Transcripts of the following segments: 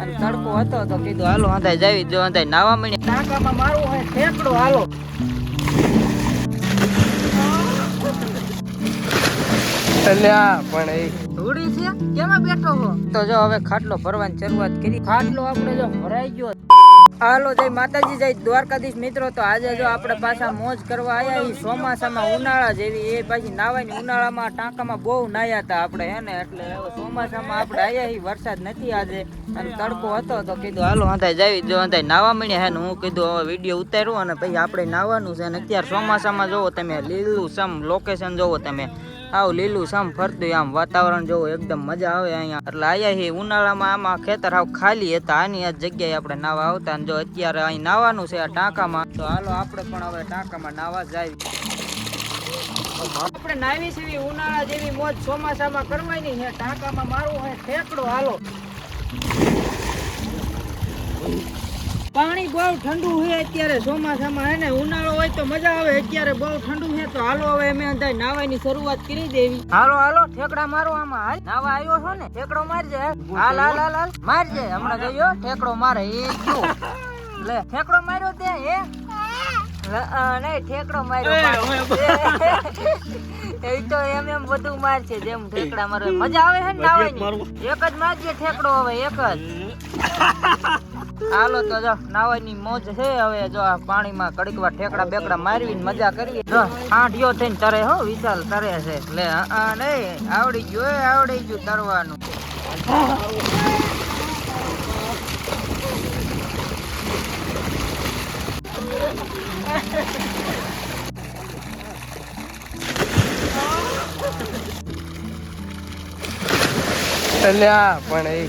અને તડકો હતો તો કીધું હાલો અંધાય જાવી જો અંધાય નાવા મળી ટાંકામાં મારવું હોય ઠેકડો હાલો. પણ એ. ધૂળી છે? કેમાં બેઠો હો? તો જો હવે ખાટલો ભરવાની શરૂઆત કરી. ખાટલો આપણે જો ભરાઈ ગયો. હાલો, જય માતાજી, જય દ્વારકાધીશ મિત્રો. તો આજે જો આપણે પાછા મોજ કરવા આયા એ ચોમાસામાં ઉનાળા જેવી, એ પાછી નાવાની ઉનાળામાં ટાંકામાં બહુ નાયા હતા આપણે, હે ને? એટલે ચોમાસામાં આપણે આયા એ વરસાદ નથી આજે. અને તડકો હતો, તો કીધું, હાલો અંધાય જાવી, જો અંધાય નાવા મળ્યા હે ને? હું કીધું, હવે વીડિયો ઉતાર્યો અને પછી આપણે નાવાનું છે. અને અત્યારે ચોમાસામાં જોવો તમે, લીલું સમ લોકેશન જોવો તમે. આવ લીલું સામ ફરતું આમ વાતાવરણ જોવું એકદમ મજા આવે અહીંયા. એટલે આયા હી ઉનાળામાં આમાં ખેતર હાવ ખાલી હતા, આની આ જગ્યાએ આપણે નાવા આવતા અને જો અત્યારે અહીં નાવાનું છે આ ટાંકામાં, તો હાલો આપણે પણ હવે ટાંકામાં નાવા જાય આપણે નાવી છે ઉનાળા જેવી મોજ ચોમાસામાં કરવાની છે, ટાંકામાં મારવું હોય ઠેકડો, હાલો. પાણી બહુ ઠંડુ છે અત્યારે ચોમાસામાં હે ને? ઉનાળો હોય તો મજા આવે અત્યારે બહુ ઠંડુ છે તો હાલો હવે અમે અંધાય નાવાની શરૂઆત કરી દેવી. હાલો હાલો ઠેકડા મારો આમાં. હાલ નાવા આવ્યો છો ને ઠેકડો મારજે હાલ હાલ હાલ હાલ મારજે હમણાં ગયો ઠેકડો મારે એ જો. લે ઠેકડો માર્યો તે હે? નહીં નહીં ઠેકડો માર્યો એ તો એમ એમ બધું મારશે જેમ ઠેકડા મારે. મજા આવે છે ને નાવાની એક જ મારજે ઠેકડો હવે એક જ. હાલો તો જો, નાવાની મોજ છે હવે જો પાણીમાં કડકવા ઠેકડા બેકડા મારવી મજા કરીએ. જો આઠિયો થઈને તરે હો, વિશાલ તરે છે. લે, આ નહીં, આવડી ગયું આવડી ગયું તરવાનું. પણ એ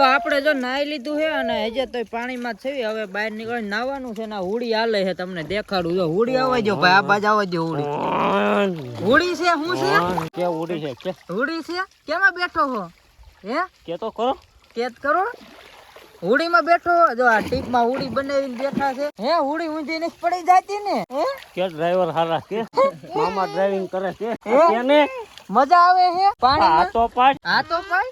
તો આપણે જો નાઈ લીધું છે અને હજે તો પાણીમાં છે. હવે બહાર નીકળી નાવાનું છે ને આ હુડી હાલે છે તમને દેખાડું. જો હુડી આવે જો ભાઈ આ બાજુ આવે જો હુડી હુડી છે હું છે? કે ઉડી છે? કે? હુડી છે? કેમાં બેઠો હો? હે? કે તો કરો. કે કરો. હુડીમાં બેઠો જો આ ટીપમાં હુડી બનાવીને બેઠા છે. હે હુડી ઊંધી નથી પડી જાતી ને? હે? કે ડ્રાઈવર હારા કે મામા ડ્રાઇવિંગ કરે કે હે? મજા આવે છે આ તો પાડ હા તો ભાઈ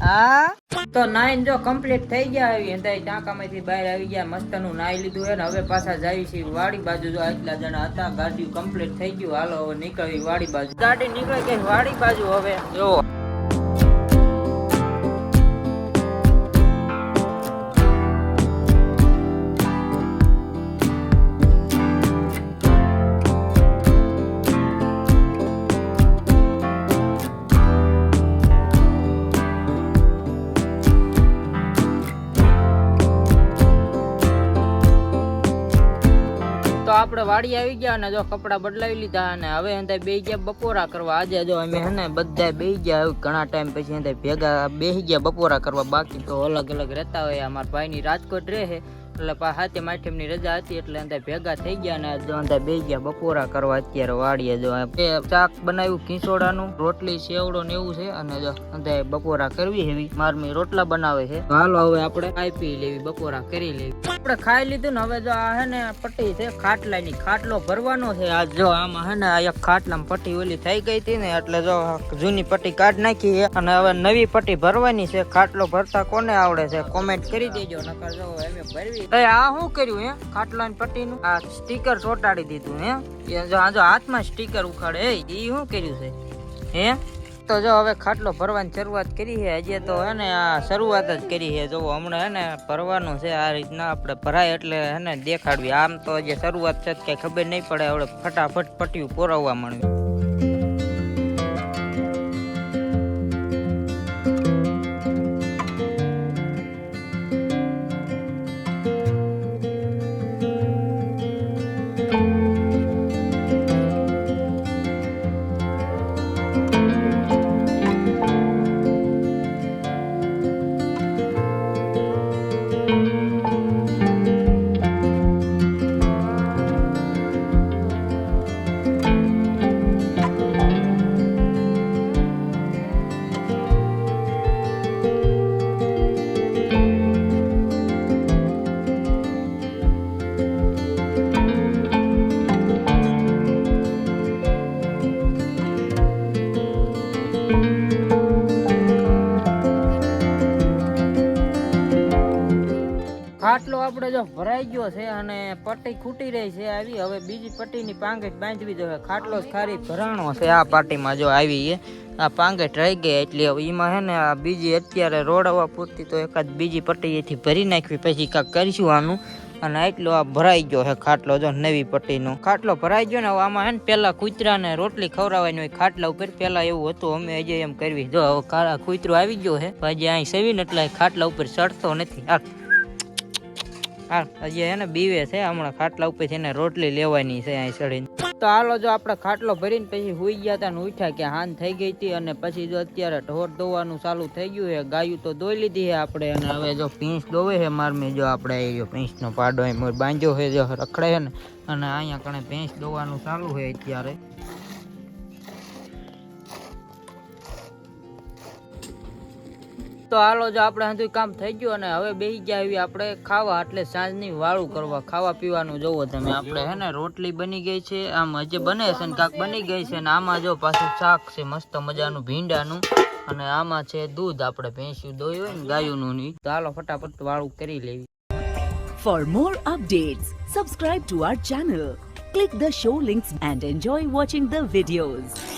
હા? તો નાઈન જો કમ્પ્લીટ થઈ ગયા આવી અંધાઈ ટાંકામાંથી બહાર આવી ગયા, મસ્તનું નાઈ લીધું હે ને હવે પાછા જાય છે વાડી બાજુ. જો આટલા જણા હતા ગાડી કમ્પ્લીટ થઈ ગયું. હાલો, હવે નીકળવી વાડી બાજુ. ગાડી નીકળે કે વાડી બાજુ હવે? જો. આપણે વાડી આવી ગયા અને જો કપડા બદલાવી લીધા અને હવે અંદર બે ગયા બપોરા કરવા. આજે જો અમે હે ને બધા બે ગયા ઘણા ટાઈમ પછી અંદર ભેગા બેસી ગયા બપોરા કરવા. બાકી તો અલગ અલગ રહેતા હોય, અમારા ભાઈની રાજકોટ રહે એટલે પા હાથે માઠેમની રજા હતી એટલે અંદર ભેગા થઈ ગયા અને જો અંદર બે ગયા બપોરા કરવા અત્યારે વાડીએ જો શાક બનાવ્યું ખીસોડાનું રોટલી, સેવડો ને એવું છે અને જો અંદર બપોરા કરવી હેવી. મારમી રોટલા બનાવે છે. હાલો હવે આપણે ખાઈ પી લેવી, બપોરા કરી લેવી. આપણે ખાઈ લીધું ને હવે જો આ હે ને પટ્ટી છે ખાટલાની, ખાટલો ભરવાનો છે. આ જો આમાં હે ને આ એક ખાટલામાં પટ્ટી ઓલી થઈ ગઈ હતી ને એટલે જો જૂની પટ્ટી કાઢ નાખી અને હવે નવી પટ્ટી ભરવાની છે. ખાટલો ભરતા કોને આવડે છે? કોમેન્ટ કરી દેજો, નકર જો એમ ભરવી એ, આ શું કર્યું, હે? ખાટલાની પટ્ટીનું? આ સ્ટીકર ચોટાડી દીધું, હે? જો, આ જો હાથમાં સ્ટીકર ઉખાડે, એ શું કર્યું છે? હે? તો જો, હવે ખાટલો ભરવાની શરૂઆત કરી છે. હજી તો, હે ને, આ શરૂઆત જ કરી છે. જો હમણાં, હે ને, ભરવાનું છે આ રીતના. આપણે ભરાય એટલે, હે ને, દેખાડવી. આમ તો જે શરૂઆત છે કઈ ખબર નહીં પડે. હવે ફટાફટ પટ્ટીયું પોરાવવા માંડ્યું ખાટલો આપણે જો ભરાઈ ગયો છે અને પટ્ટી ખૂટી રહી છે આવી, હવે બીજી પટ્ટીની પાંગેટ બાંધવી જોઈએ. ખાટલો ખારી ભરાણો છે આ પાર્ટીમાં જો આવી આ પાંગેટ રહી ગઈ એટલે હવે એમાં છે ને આ બીજી અત્યારે રોડવા પૂરતી તો એકાદ બીજી પટ્ટી એથી ભરી નાખવી, પછી કાંક કરીશું આનું. અને એટલો આ ભરાઈ ગયો છે ખાટલો જો નવી પટ્ટીનો. ખાટલો ભરાઈ ગયો ને આમાં છે ને પેલા કૂતરાને રોટલી ખવડાવવાની હોય ખાટલા ઉપર. પેલા એવું હતું, અમે હજી એમ કરવી. જો હવે કૂતરો આવી ગયો છે હજી અહીં સેવીને એટલે ખાટલા ઉપર ચડતો નથી. આ હા, હજી એને બીવે છે, હમણાં ખાટલા ઉપર એને રોટલી લેવાની છે અહીં ચડીને. તો હાલો જો આપણે ખાટલો ભરીને પછી હુઈ ગયા હતા ને ઉઠ્યા કે હાન થઈ ગઈ હતી અને પછી જો અત્યારે ઢોર દોવાનું ચાલુ થઈ ગયું છે, ગાયું તો દોઈ લીધી છે આપણે અને હવે જો ભીંસ દોવે છે મારમી, જો આપણે એ જો ભીંસનો પાડો એમ બાંધ્યો છે, જો રખડે છે ને, અને અહીંયા કણે ભેંસ દોવાનું ચાલુ છે અત્યારે. તો હાલો જો આપણે હંધું કામ થઈ ગયું અને હવે બેસી ગયા આવી આપણે ખાવા, એટલે સાંજની વાળું કરવા. ખાવા પીવાનું જોવો તમે. આપણે હે ને રોટલી બની ગઈ છે. આમ હજી બને છે ને કાંક બની ગઈ છે ને આમાં જો પાછું શાક છે, મસ્ત મજાનું ભીંડાનું. અને આમાં છે દૂધ આપણે ભેંસ્યું દોયું હોય ને ગાયુંનું તો હાલો ફટાફટ વાળું કરી લેવી. For more updates subscribe to our channel click the show links and enjoy watching the videos.